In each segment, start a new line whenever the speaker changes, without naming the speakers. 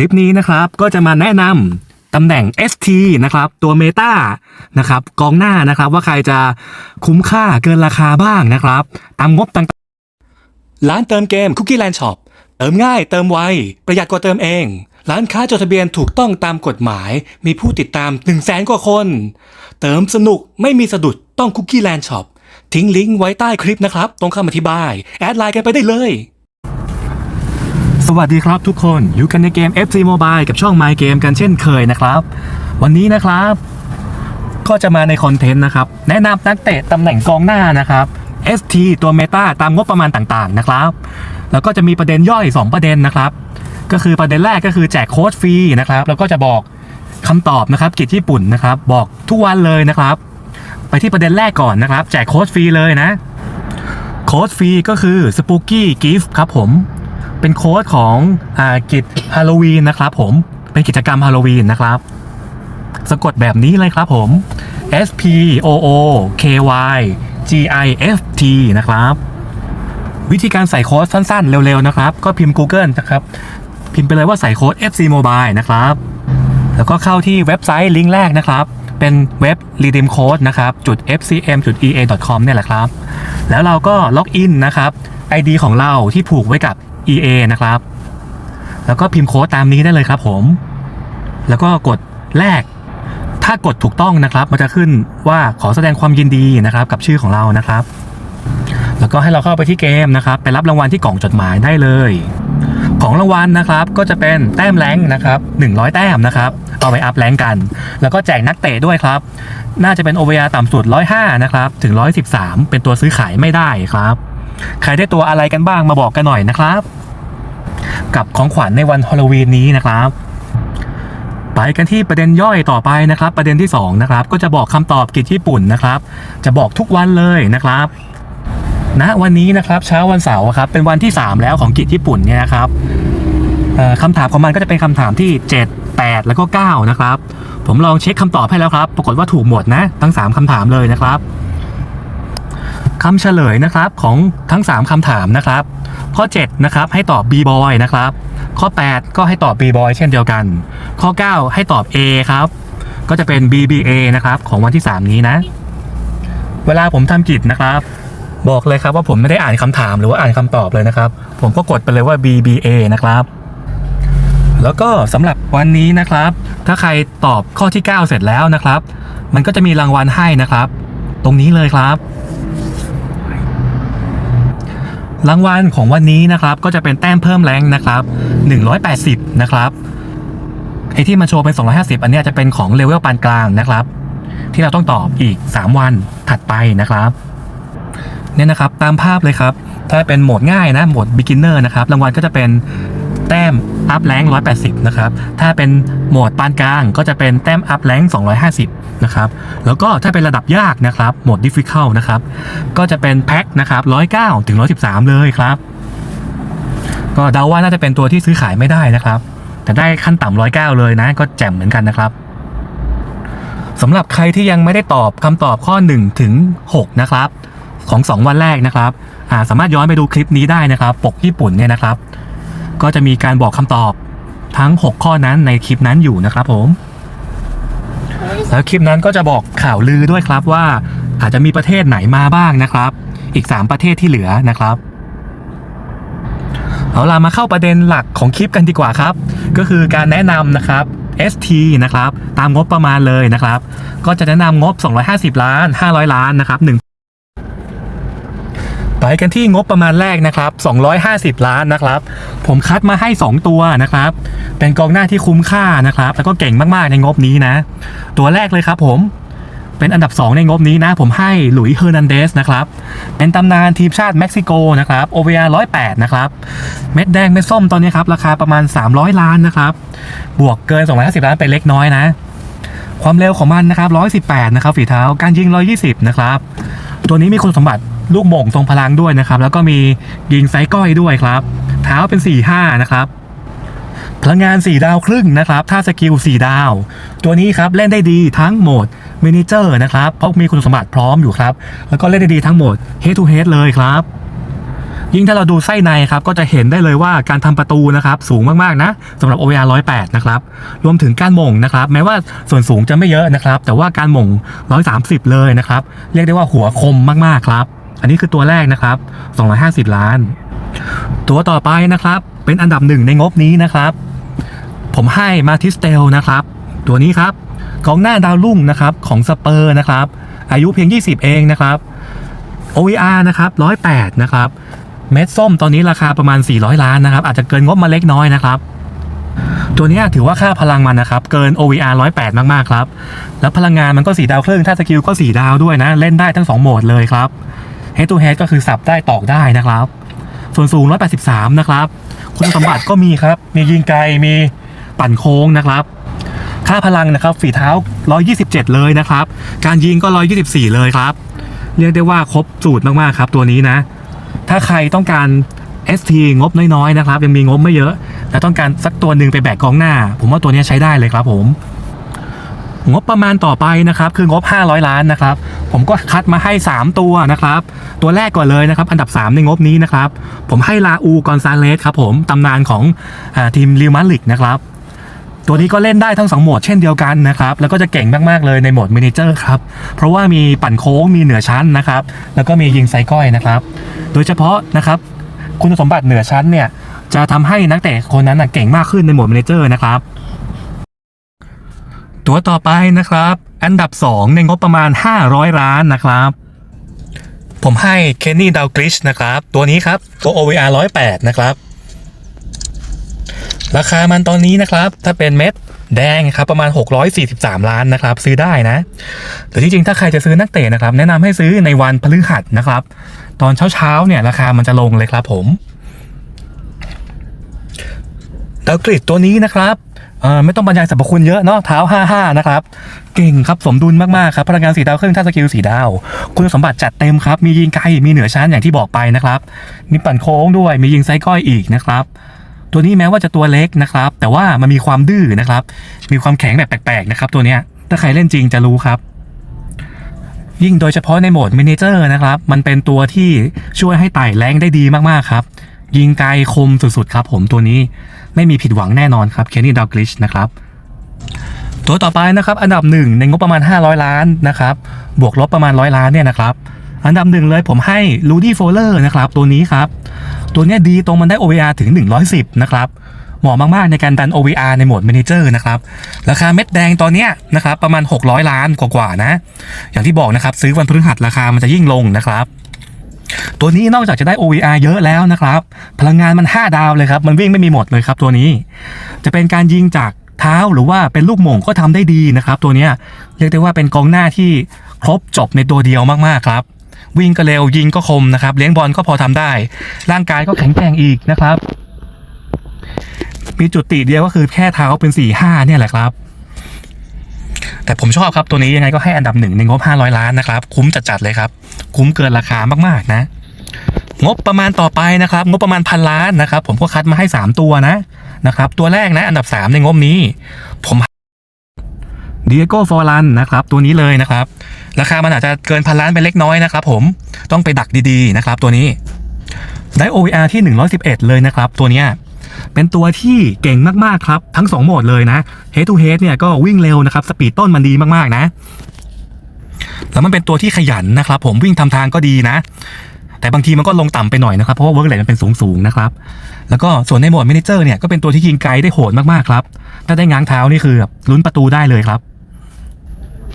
ลิปนี้นะครับก็จะมาแนะนำตำแหน่ง ST นะครับตัวเมตานะครับกองหน้านะครับว่าใครจะคุ้มค่าเกินราคาบ้างนะครับ ตามงบต่างๆร้านเติมเกม Cookie Land Shop เติมง่ายเติมไว ประหยัดกว่าเติมเอง ร้านค้าจดทะเบียนถูกต้องตามกฎหมาย มีผู้ติดตาม 1 0 0 0 0แสนกว่าคน เติมสนุกไม่มีสะดุดต้อง Cookie Land Shop ทิ้งลิงก์ไว้ใต้คลิปนะครับ ตรงคำอธิบาย แอดไลน์กันไปได้เลย สวัสดีครับทุกคนอยู่กันในเกม FC Mobile กับช่อง My Game กันเช่นเคยนะครับ วันนี้นะครับ ก็จะมาในคอนเทนต์นะครับ แนะนำนักเตะตำแหน่งกองหน้านะครับ ST ตัวเมตาตามงบประมาณต่างๆนะครับ แล้วก็จะมีประเด็นย่อย 2 ประเด็นนะครับ ก็คือประเด็นแรกก็คือแจกโค้ดฟรีนะครับ แล้วก็จะบอกคำตอบนะครับกิจญี่ปุ่นนะครับ บอกทุกวันเลยนะครับ ไปที่ประเด็นแรกก่อนนะครับ แจกโค้ดฟรีเลยนะโค้ดฟรีก็คือ Spooky Gift ครับผม เป็นโค้ดของอกิจฮาโลวีนนะครับผมเป็นกิจกรรมฮาโลวีนนะครับ สะกดแบบนี้เลยครับผม S P O O K Y G I F T นะครับ วิธีการใส่โค้ดสั้นๆ เร็วๆ นะครับ ก็พิมพ์ Google นะครับ พิมพ์ไปเลยว่าใส่โค้ด FC Mobile นะครับ แล้วก็เข้าที่เว็บไซต์ลิงก์แรกนะครับ เป็นเว็บ redeem code นะครับ จุด fcm จุด ea com เนี่ยแหละครับ แล้วเราก็ล็อกอินนะครับ ID ของเราที่ผูกไว้กับ EA นะครับ แล้วก็พิมพ์โค้ดตามนี้ได้เลยครับผม แล้วก็กดแรกถ้ากดถูกต้องนะครับ มันจะขึ้นว่าขอแสดงความยินดีนะครับ กับชื่อของเรานะครับ แล้วก็ให้เราเข้าไปที่เกมนะครับ ไปรับรางวัลที่กล่องจดหมายได้เลย ของรางวัลนะครับ ก็จะเป็นแต้มแรงนะครับ100 แต้มนะครับ เอาไปอัพแรงกัน แล้วก็แจกนักเตะด้วยครับ น่าจะเป็น OVR ต่ำสุด 105 นะครับ ถึง 113 เป็นตัวซื้อขายไม่ได้ครับ ใครได้ตัวอะไรกันบ้างมาบอกกันหน่อยนะครับ กับของขวัญในวันฮอลลวีนนี้นะครับ ไปกันที่ประเด็นย่อยต่อไปนะครับ ประเด็นที่2นะครับก็จะบอกคำตอบกิจญี่ปุ่นนะครับ จะบอกทุกวันเลยนะครับณวันนี้นะครับเช้าวันเสาร์ครับเป็นวันที่ 3 แล้วของกิจญี่ปุ่นเนี่ยนะครับคำถามของมันก็จะเป็นคำถามที่ 7 8 แล้วก็ 9 นะครับ ผมลองเช็คคำตอบให้แล้วครับ ปรากฏว่าถูกหมดนะ ทั้ง 3คำถามเลยนะครับ คำเฉลยนะครับของทั้ง 3คำถามนะครับ ข้อ 7 นะครับให้ตอบ B boy นะครับ ข้อ 8 ก็ให้ตอบ B boy เช่นเดียวกัน ข้อ 9 ให้ตอบ A ครับ ก็จะเป็น BBA นะครับของวันที่ 3 นี้นะ เวลาผมทำกิจนะครับ บอกเลยครับว่าผมไม่ได้อ่านคำถามหรือว่าอ่านคำตอบเลยนะครับ ผมก็กดไปเลยว่า BBA นะครับแล้วก็สำหรับวันนี้นะครับ ถ้าใครตอบข้อที่ 9 เสร็จแล้วนะครับ มันก็จะมีรางวัลให้นะครับ ตรงนี้เลยครับ รางวัลของวันนี้นะครับก็จะเป็นแต้มเพิ่มแรงนะครับ 180 นะครับไอที่มันโชว์เป็น 250 อันนี้จะเป็นของเลเวลปานกลางนะครับ ที่เราต้องตอบอีก 3 วันถัดไปนะครับเนี่ยนะครับตามภาพเลยครับ ถ้าเป็นโหมดง่ายนะโหมด beginner นะครับรางวัลก็จะเป็น แต้มอัพแรง180 นะครับ ถ้าเป็นโหมดปานกลางก็จะเป็นแต้มอัพแรง250 นะครับ แล้วก็ถ้าเป็นระดับยากนะครับ โหมด difficult นะครับ ก็จะเป็นแพ็คนะครับ109ถึง113 เลยครับ ก็เดาว่าน่าจะเป็นตัวที่ซื้อขายไม่ได้นะครับ แต่ได้ขั้นต่ำ109 เลยนะ ก็แจ่มเหมือนกันนะครับสำหรับใครที่ยังไม่ได้ตอบคำตอบข้อ1ถึง6นะครับของ 2 วันแรกนะครับอ่าสามารถย้อนไปดูคลิปนี้ได้นะครับ ปกญี่ปุ่นเนี่ยนะครับ ก็จะมีการบอกคำตอบทั้ง 6 ข้อนั้นในคลิปนั้นอยู่นะครับผม แล้วคลิปนั้นก็จะบอกข่าวลือด้วยครับว่าอาจจะมีประเทศไหนมาบ้างนะครับ อีก 3 ประเทศที่เหลือนะครับเอาล่ะมาเข้าประเด็นหลักของคลิปกันดีกว่าครับ ก็คือการแนะนำนะครับ ST นะครับ ตามงบประมาณเลยนะครับ ก็จะแนะนำงบ 250 ล้าน 500 ล้านนะครับหนึ่ง ไปกันที่งบประมาณแรกนะครับ 250 ล้านนะครับ ผมคัดมาให้ 2 ตัวนะครับ เป็นกองหน้าที่คุ้มค่านะครับ แล้วก็เก่งมากๆในงบนี้นะ ตัวแรกเลยครับผมเป็นอันดับ 2 ในงบนี้นะ ผมให้หลุยส์เฮอร์นันเดสนะครับ เป็นตำนานทีมชาติเม็กซิโกนะครับ OVR 108นะครับ เม็ดแดงเม็ดส้มตอนนี้ครับ ราคาประมาณ 300 ล้านนะครับ บวกเกิน 250 ล้านไปเล็กน้อยนะ ความเร็วของมันนะครับ 118 นะครับฝีเท้าการยิง 120 นะครับ ตัวนี้มีคุณสมบัติ ลูกโม่งทรงพลังด้วยนะครับ แล้วก็มียิงไซส์ก้อยด้วยครับ เท้าเป็น 4-5 นะครับ พลังงาน 4 ดาวครึ่งนะครับ ถ้าสกิล 4 ดาว ตัวนี้ครับเล่นได้ดีทั้งโหมดมินิเจอร์นะครับ เพราะมีคุณสมบัติพร้อมอยู่ครับ แล้วก็เล่นได้ดีทั้งโหมด head to head เลยครับยิ่งถ้าเราดูไส้ในครับก็จะเห็นได้เลยว่าการทำประตูนะครับ สูงมากๆนะสำหรับ OVR 108 นะครับ รวมถึงการหม่งนะครับ แม้ว่าส่วนสูงจะไม่เยอะนะครับ แต่ว่าการหม่ง 130 เลยนะครับ เรียกได้ว่าหัวคมมากๆครับ อันนี้คือตัวแรกนะครับ 250 ล้าน ตัวต่อไปนะครับ เป็นอันดับหนึ่งในงบนี้นะครับ ผมให้มาทิสเตลนะครับ ตัวนี้ครับกองหน้าดาวรุ่งนะครับของสเปอร์นะครับ อายุเพียง 20 เองนะครับ OVR นะครับ108 นะครับ เม็ดส้มตอนนี้ราคาประมาณ 400 ล้านนะครับ อาจจะเกินงบมาเล็กน้อยนะครับตัวนี้ถือว่าค่าพลังมันนะครับ เกิน OVR 108 มาก ๆ ครับ แล้วพลังงานมันก็4ดาวครึ่งถ้าสกิลก็4ดาวด้วยนะ เล่นได้ทั้ง 2 โหมดเลยครับ Head to Head ก็คือสับได้ตอกได้นะครับ ส่วนสูง 183 นะครับ คุณสมบัติก็มีครับ มียิงไกล มีปั่นโค้งนะครับ ค่าพลังนะครับ ฝีเท้า 127 เลยนะครับ การยิงก็ 124 เลยครับ เรียกได้ว่าครบสูตรมากๆครับตัวนี้นะ ถ้าใครต้องการ ST งบน้อยๆนะครับ ยังมีงบไม่เยอะ แต่ต้องการสักตัวหนึ่งไปแบกกองหน้า ผมว่าตัวนี้ใช้ได้เลยครับผม งบประมาณต่อไปนะครับคืองบ 500 ล้านนะครับ ผมก็คัดมาให้ 3 ตัวนะครับ ตัวแรกก่อนเลยนะครับ อันดับ 3 ในงบนี้นะครับ ผมให้ลาอูกอนซาเลสครับผมตำนานของอทีมริวมาลิกนะครับตัวนี้ก็เล่นได้ทั้ง2โหมดเช่นเดียวกันนะครับ แล้วก็จะเก่งมาก ๆ เลยในโหมดมินิเจอร์ครับ เพราะว่ามีปั่นโค้งมีเหนือชั้นนะครับ แล้วก็มียิงไซก้อยนะครับ โดยเฉพาะนะครับ คุณสมบัติเหนือชั้นเนี่ย จะทำให้นักเตะคนนั้นนะเก่งมากขึ้นในโหมดมินิเจอร์นะครับ ตัวต่อไปนะครับ อันดับ 2 ในงบประมาณ 500 ล้านนะครับ ผมให้เคนนี่ดาวกริชนะครับ ตัวนี้ครับตัว OVR 108 นะครับ ราคามันตอนนี้นะครับ ถ้าเป็นเม็ดแดงครับประมาณ 643 ล้านนะครับ ซื้อได้นะหรือที่จริงถ้าใครจะซื้อนักเตะนะครับ แนะนำให้ซื้อในวันพฤหัสนะครับ ตอนเช้าๆเนี่ยราคามันจะลงเลยครับผมดาวกริดตัวนี้นะครับ เออไม่ต้องบรรยายสรรพคุณเยอะเนาะเท้า 55 นะครับ เก่งครับสมดุลมากๆครับพลังงานสีดาวครึ่งท่าสกิลสีดาว คุณสมบัติจัดเต็มครับ มียิงไกลมีเหนือชั้นอย่างที่บอกไปนะครับมีปั่นโค้งด้วยมียิงไซก้อยอีกนะครับ ตัวนี้แม้ว่าจะตัวเล็กนะครับ แต่ว่ามันมีความดื้อนะครับ มีความแข็งแบบแปลกๆนะครับ ตัวเนี้ยถ้าใครเล่นจริงจะรู้ครับยิ่งโดยเฉพาะในโหมดมินิเจอร์นะครับ มันเป็นตัวที่ช่วยให้ไต่แรงได้ดีมากๆครับ ยิงไกลคมสุดๆครับผมตัวนี้ ไม่มีผิดหวังแน่นอนครับเคนนี่ดอกลิชนะครับตัวต่อไปนะครับอันดับหนึ่งในงบประมาณ 500 ล้านนะครับบวกลบประมาณ 100 ล้านเนี่ยนะครับอันดับหนึ่งเลยผมให้ลูดี้โฟลเลอร์นะครับตัวนี้ครับ ตัวนี้ดีตรงมันได้ OVR ถึง 110 นะครับเหมาะมาก ๆ ในการดัน OVR ในโหมด Manager นะครับ ราคาเม็ดแดงตอนเนี้ยนะครับประมาณ 600 ล้านกว่า ๆ นะ อย่างที่บอกนะครับ ซื้อวันพฤหัสราคามันจะยิ่งลงนะครับ ตัวนี้นอกจากจะได้ OVR เยอะแล้วนะครับ พลังงานมัน 5 ดาวเลยครับ มันวิ่งไม่มีหมดเลยครับตัวนี้ จะเป็นการยิงจากเท้าหรือว่าเป็นลูกหม่งก็ทำได้ดีนะครับ ตัวนี้เรียกได้ว่าเป็นกองหน้าที่ครบจบในตัวเดียวมากๆครับ วิ่งก็เร็วยิงก็คมนะครับ เลี้ยงบอลก็พอทำได้ ร่างกายก็แข็งแกร่งอีกนะครับ มีจุดติเดียวก็คือแค่เท้าเป็น4ี่ห้าเนี่ยแหละครับ แต่ผมชอบครับตัวนี้ยังไงก็ให้อันดับหนึ่งในงบ500 ล้านนะครับ คุ้มจัดๆเลยครับ คุ้มเกินราคามากๆนะ งบประมาณต่อไปนะครับ งบประมาณพันล้านนะครับ ผมก็คัดมาให้ 3 ตัวนะนะครับ ตัวแรกนะ อันดับ 3 ในงบนี้ ผมเดียโก้ฟอรันนะครับ ตัวนี้เลยนะครับ ราคามันอาจจะเกินพันล้านไปเล็กน้อยนะครับ ผมต้องไปดักดีๆนะครับ ตัวนี้ได้ OVR ที่ 111 เลยนะครับ ตัวเนี้ย เป็นตัวที่เก่งมากๆครับ ทั้ง 2 โหมดเลยนะ Head to Head เนี่ยก็วิ่งเร็วนะครับ สปีดต้นมันดีมากๆนะ แล้วมันเป็นตัวที่ขยันนะครับ ผมวิ่งทำทางก็ดีนะ แต่บางทีมันก็ลงต่ำไปหน่อยนะครับ เพราะว่าเวิร์กเลทมันเป็นสูงๆนะครับ แล้วก็ส่วนในโหมดมินิเจอร์เนี่ยก็เป็นตัวที่ยิงไกลได้โหดมากๆครับ ถ้าได้ง้างเท้านี่คือลุ้นประตูได้เลยครับ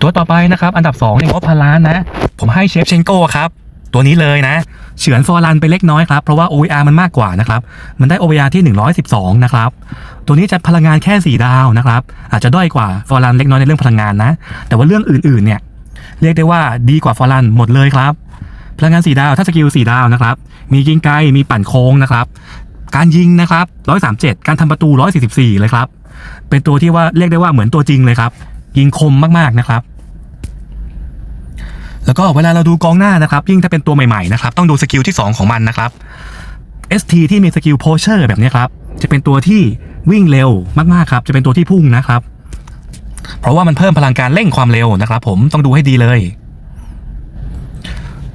ตัวต่อไปนะครับ อันดับ2ในงบพันล้านนะ ผมให้เชฟเชนโก้ครับ ตัวนี้เลยนะเฉือนฟอรันไปเล็กน้อยครับ เพราะว่า OVR มันมากกว่านะครับ มันได้ OVR ที่ 112 นะครับ ตัวนี้จะพลังงานแค่ 4 ดาวนะครับ อาจจะด้อยกว่าฟอรันเล็กน้อยในเรื่องพลังงานนะ แต่ว่าเรื่องอื่นๆเนี่ยเรียกได้ว่าดีกว่าฟอรันหมดเลยครับ พลังงาน 4 ดาว ถ้าสกิล 4 ดาวนะครับ มียิงไกล มีปั่นโค้งนะครับ การยิงนะครับ 137 การทำประตู 144 เลยครับ เป็นตัวที่ว่าเรียกได้ว่าเหมือนตัวจริงเลยครับ ยิงคมมากๆนะครับ แล้วก็เวลาเราดูกองหน้านะครับยิ่งถ้าเป็นตัวใหม่ๆนะครับต้องดูสกิลที่ 2 ของมันนะครับ ST ที่มีสกิลโพเชอร์แบบนี้ครับ จะเป็นตัวที่วิ่งเร็วมากๆครับจะเป็นตัวที่พุ่งนะครับ เพราะว่ามันเพิ่มพลังการเร่งความเร็วนะครับ ผมต้องดูให้ดีเลย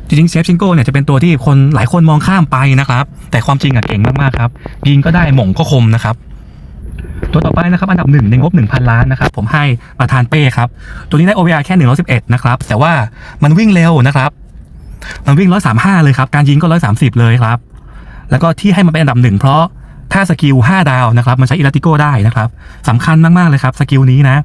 จริงๆเชฟชิงโก้เนี่ยจะเป็นตัวที่คนหลายคนมองข้ามไปนะครับ แต่ความจริงอะเก่งมากๆครับ ยิงก็ได้หม่งก็คมนะครับ ตัวต่อไปนะครับอันดับหนึ่งในงบ 1,000 ล้านนะครับผมให้ประธานเป้ครับ ตัวนี้ได้ OVR แค่ 111 นะครับ แต่ว่ามันวิ่งเร็วนะครับ มันวิ่ง 135 เลยครับ การยิงก็ 130 เลยครับ แล้วก็ที่ให้มันเป็นอันดับหนึ่งเพราะถ้าสกิล 5 ดาวนะครับ มันใช้อิลติโก้ได้นะครับสำคัญมาก ๆ เลยครับสกิลนี้นะ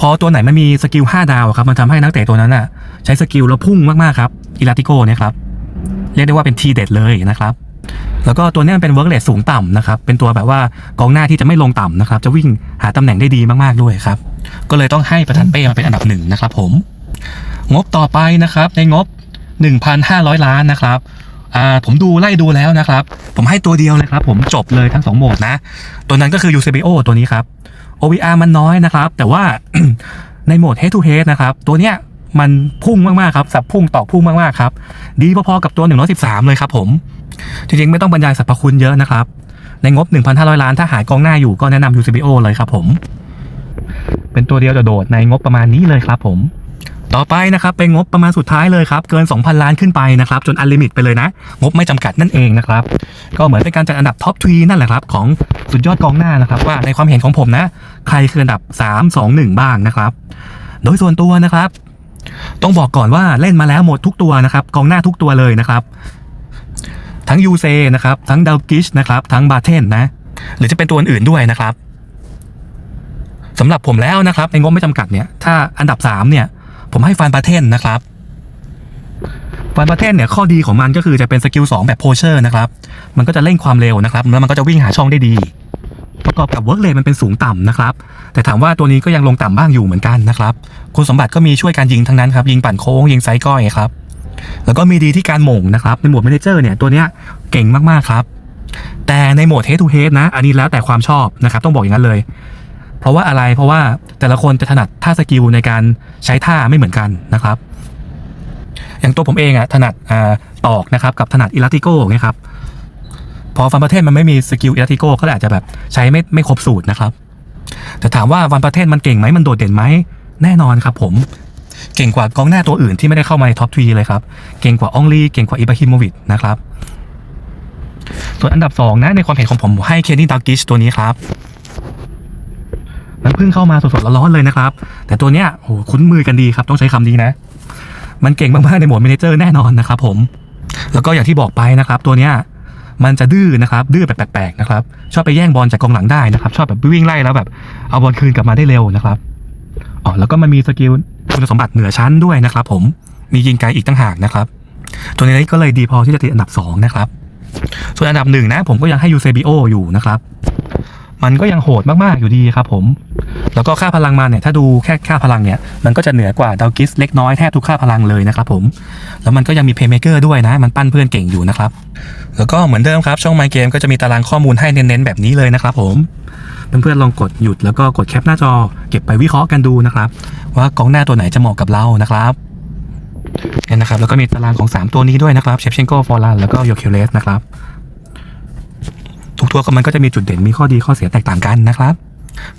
พอตัวไหนมันมีสกิล 5 ดาวครับมันทำให้นักเตะตัวนั้นอะใช้สกิลแล้วพุ่งมากๆครับอิลติโก้เนี่ยครับเรียกได้ว่าเป็นทีเด็ดเลยนะครับ แล้วก็ตัวนี้มันเป็นเวิร์กเลสสูงต่ำนะครับ เป็นตัวแบบว่ากองหน้าที่จะไม่ลงต่ำนะครับ จะวิ่งหาตำแหน่งได้ดีมากๆด้วยครับ ก็เลยต้องให้ประธานเป้มาเป็นอันดับหนึ่งนะครับผม งบต่อไปนะครับ ในงบ 1,500 ล้านนะครับอ่าผมดูไล่ดูแล้วนะครับ ผมให้ตัวเดียวเลยครับ ผมจบเลยทั้งสองโหมดนะ ตัวนั้นก็คือ UCBO ตัวนี้ครับ OVR มันน้อยนะครับ แต่ว่าในโหมด Head to Head นะครับ ตัวเนี้ยมันพุ่งมากๆครับ สับพุ่งตอกพุ่งมากๆครับ ดีพอๆกับตัว 113 เลยครับผม จริงๆ ไม่ต้องบรรยายสรรพคุณเยอะนะครับ ในงบ 1,500 ล้านถ้าหายกองหน้าอยู่ก็แนะนำ UCBO เลยครับผม เป็นตัวเดียวโดดในงบประมาณนี้เลยครับผม ต่อไปนะครับเป็นงบประมาณสุดท้ายเลยครับเกิน 2,000 ล้านขึ้นไปนะครับจนอันลิมิตไปเลยนะ งบไม่จำกัดนั่นเองนะครับก็เหมือนเป็นการจัดอันดับท็อปทรีนั่นแหละครับของสุดยอดกองหน้านะครับว่าในความเห็นของผมนะ ใครคืออันดับ 3 2 1 บ้างนะครับ โดยส่วนตัวนะครับต้องบอกก่อนว่าเล่นมาแล้วหมดทุกตัวนะครับกองหน้าทุกตัวเลยนะครับ ทั้งยูเซนะครับ ทั้งดาวกิชนะครับ ทั้งบาเทนนะ หรือจะเป็นตัวอื่นๆด้วยนะครับสำหรับผมแล้วนะครับ ในงบไม่จำกัดเนี่ย ถ้าอันดับ 3 เนี่ย ผมให้ฟานบาเทนนะครับฟานบาเทนเนี่ยข้อดีของมันก็คือจะเป็นสกิล2แบบโพเชอร์นะครับ มันก็จะเร่งความเร็วนะครับ แล้วมันก็จะวิ่งหาช่องได้ดีประกอบกับเวิร์กเลนมันเป็นสูงต่ำนะครับ แต่ถามว่าตัวนี้ก็ยังลงต่ำบ้างอยู่เหมือนกันนะครับ คุณสมบัติก็มีช่วยการยิงทั้งนั้นครับ ยิงปั่นโค้งยิงไซส์ก้อยครับ แล้วก็มีดีที่การหม่งนะครับในโหมด m ม n เจอร์เนี่ยตัวเนี้ยเก่งมากๆครับ แต่ในโหมด head to head นะ อันนี้แล้วแต่ความชอบนะครับ ต้องบอกอย่างนั้นเลย เพราะว่าอะไรเพราะว่าแต่ละคนจะถนัดท่าสกิลในการใช้ท่าไม่เหมือนกันนะครับ อย่างตัวผมเองอะถนัดอตอกนะครับกับถนัดอิลาติโก้ไงครับพอฟันประเทศมันไม่มีสกิลอิลาติโก้ก็เลยอาจจะแบบใช้ไม่ไม่ครบสูตรนะครับ แต่ถามว่าวันประเทศมันเก่งไหมมันโดดเด่นไหมแน่นอนครับผม เก่งกว่ากองหน้าตัวอื่นที่ไม่ได้เข้ามาในท็อปทรีเลยครับ เก่งกว่าอองลีเก่งกว่าอิบราฮิโมวิชนะครับ ส่วนอันดับ 2 นะ ในความเห็นของผมให้เคนนี่ดากิชตัวนี้ครับมันเพิ่งเข้ามาสดๆร้อนๆเลยนะครับ แต่ตัวเนี้ยโหคุ้นมือกันดีครับ ต้องใช้คำนี้นะ มันเก่งมากๆในหมวดเมนเจอร์แน่นอนนะครับผม แล้วก็อย่างที่บอกไปนะครับ ตัวเนี้ยมันจะดื้อนะครับ ดื้อแบบแปลกๆนะครับ ชอบไปแย่งบอลจากกองหลังได้นะครับ ชอบแบบวิ่งไล่แล้วแบบเอาบอลคืนกลับมาได้เร็วนะครับอ๋อแล้วก็มันมีสกิล คุณสมบัติเหนือชั้นด้วยนะครับผมมียิงไกลอีกตั้งหากนะครับ ตัวนี้ก็เลยดีพอที่จะติดอันดับ 2 นะครับ ส่วนอันดับหนึ่งนะ ผมก็ยังให้ยูเซบิโออยู่นะครับ มันก็ยังโหดมาก ๆ อยู่ดีครับผม แล้วก็ค่าพลังมันเนี่ย ถ้าดูแค่ค่าพลังเนี่ย มันก็จะเหนือกว่าดาวกิสเล็กน้อยแทบทุกค่าพลังเลยนะครับผม แล้วมันก็ยังมีเพย์เมเกอร์ด้วยนะ มันปั้นเพื่อนเก่งอยู่นะครับ แล้วก็เหมือนเดิมครับ ช่อง My Game ก็จะมีตารางข้อมูลให้เน้นๆแบบนี้เลยนะครับผม เพื่อนๆลองกดหยุดแล้วก็กดแคปหน้าจอ เก็บไปวิเคราะห์กันดูนะครับ ว่ากองหน้าตัวไหนจะเหมาะกับเรานะครับเนี่นะครับแล้วก็มีตารางของ 3 ตัวนี้ด้วยนะครับเชฟเชนโกฟอร์ลันแล้วก็โยเคเลสนะครับทุกตัวก็มันก็จะมีจุดเด่นมีข้อดีข้อเสียแตกต่างกันนะครับ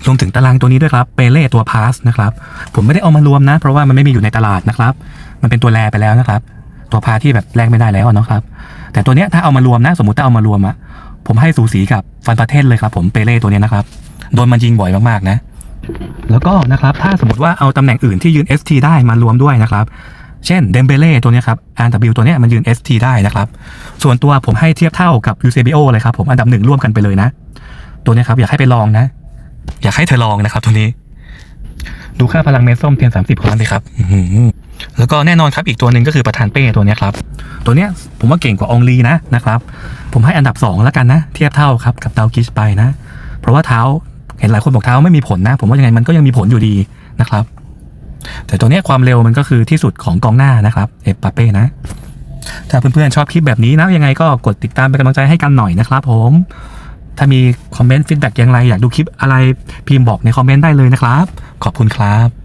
รวมถึงตารางตัวนี้ด้วยครับเปเล่ตัวพาสนะครับผมไม่ได้เอามารวมนะ เพราะว่ามันไม่มีอยู่ในตลาดนะครับ มันเป็นตัวแรไปแล้วนะครับ ตัวพาที่แบบแลกไม่ได้แล้วเนาะครับ แต่ตัวเนี้ยถ้าเอามารวมนะ สมมติถ้าเอามารวมอะผมให้สูสีกับฟันประเทศเลยครับผมเปเล่ตัวนี้นะครับ โดนมันยิงบ่อยมากๆนะ แล้วก็นะครับถ้าสมมติว่าเอาตำแหน่งอื่นที่ยืน ST ได้มารวมด้วยนะครับเช่นเดมเบเล่ตัวนี้ครับอันดับตัวนี้มันยืน ST ได้นะครับ ส่วนตัวผมให้เทียบเท่ากับ UCBO เลยครับผมอันดับหนึ่งร่วมกันไปเลยนะ ตัวนี้ครับอยากให้ไปลองนะ อยากให้เธอลองนะครับ ตัวนี้ ดูค่าพลังเมตรส้มเพียงสามสิบของมันสิครับแล้วก็แน่นอนครับอีกตัวหนึ่งก็คือประธานเป้ตัวนี้ครับ ตัวเนี้ยผมว่าเก่งกว่าองลีนะนะครับ ผมให้อันดับสองแล้วกันนะ เทียบเท่าครับกับดาวกิชไปนะ เพราะว่าเท้า เห็นหลายคนบอกเท้าไม่มีผลนะ ผมว่ายังไงมันก็ยังมีผลอยู่ดีนะครับ แต่ตัวนี้ความเร็วมันก็คือที่สุดของกองหน้านะครับเอปปาเป้นะ ถ้าเพื่อนๆชอบคลิปแบบนี้นะยังไงก็กดติดตามเป็นกำลังใจให้กันหน่อยนะครับ ผมถ้ามีคอมเมนต์ฟีดแบ็กอย่างไรอยากดูคลิปอะไรพิมพ์บอกในคอมเมนต์ได้เลยนะครับ ขอบคุณครับ